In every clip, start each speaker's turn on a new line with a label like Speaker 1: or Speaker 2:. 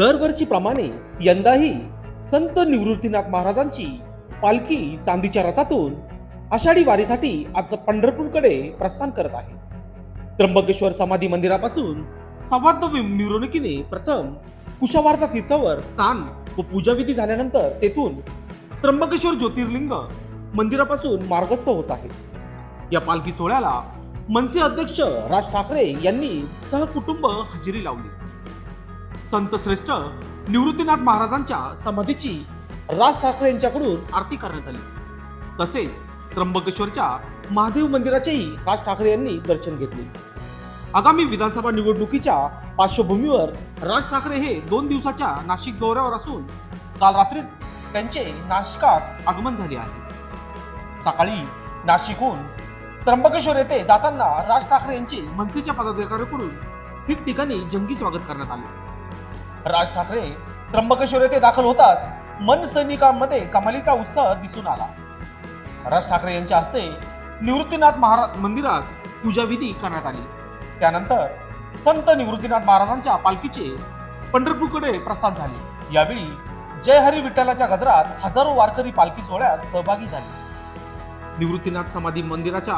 Speaker 1: दरवर्षीप्रमाणे यंदाही संत निवृत्तीनाथ महाराजांची पालखी चांदीच्या रथातून आषाढी वारीसाठी आज पंढरपूरकडे प्रस्थान करत आहे. त्र्यंबकेश्वर समाधी मंदिरापासून संवाद मिरवणुकीने प्रथम कुशावार्ता तीर्थावर स्थान व पूजाविधी झाल्यानंतर तेथून त्र्यंबकेश्वर ज्योतिर्लिंग मंदिरापासून मार्गस्थ होत आहे. या पालखी सोहळ्याला मनसे अध्यक्ष राज ठाकरे यांनी सहकुटुंब हजेरी लावली. संत श्रेष्ठ निवृत्तीनाथ महाराजांच्या समाधीची राज ठाकरे यांच्याकडून आरती करण्यात आली. तसेच त्र्यंबकेश्वरच्या महादेव मंदिराचेही राज ठाकरे यांनी दर्शन घेतले. आगामी विधानसभा निवडणुकीच्या पार्श्वभूमीवर राज ठाकरे हे दोन दिवसाच्या नाशिक दौऱ्यावर असून काल रात्रीच त्यांचे नाशिकात आगमन झाले आहे. सकाळी नाशिकहून त्र्यंबकेश्वर येथे जाताना राज ठाकरे यांचे मनसेच्या पदाधिकाऱ्यांकडून ठिकठिकाणी जंगी स्वागत करण्यात आले. राज ठाकरे त्र्यंबकेश्वर येथे दाखल होताच मन सैनिकांमध्ये कमालीचा उत्साह दिसून आला. राज ठाकरे यांच्या हस्ते निवृत्तीनाथ महाराज मंदिरात पूजाविधी करण्यात आली. त्यानंतर संत निवृत्तीनाथ महाराजांच्या पालखीचे पंढरपूरकडे प्रस्थान झाले. यावेळी जय हरी विठ्ठलाच्या गजरात हजारो वारकरी पालखी सोहळ्यात सहभागी झाले. निवृत्तीनाथ समाधी मंदिराच्या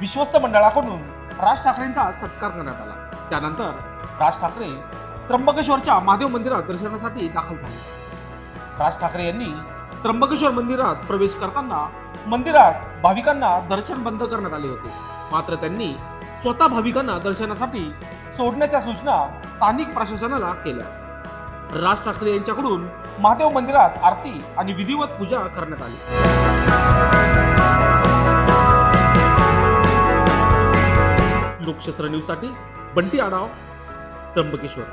Speaker 1: विश्वस्त मंडळाकडून राज ठाकरेंचा सत्कार करण्यात आला. त्यानंतर राज ठाकरे त्र्यंबकेश्वरच्या महादेव मंदिरात दर्शनासाठी दाखल झाले. राज ठाकरे यांनी त्र्यंबकेश्वर मंदिरात प्रवेश करताना मंदिरात भाविकांना दर्शन बंद करण्यात आले होते. मात्र त्यांनी स्वतः भाविकांना दर्शनासाठी सोडण्याच्या सूचना स्थानिक प्रशासनाला केल्या. राज ठाकरे यांच्याकडून महादेव मंदिरात आरती आणि विधिवत पूजा करण्यात आली. लोकशास्त्र न्यूजसाठी बंटी आढाव त्र्यंबकेश्वर.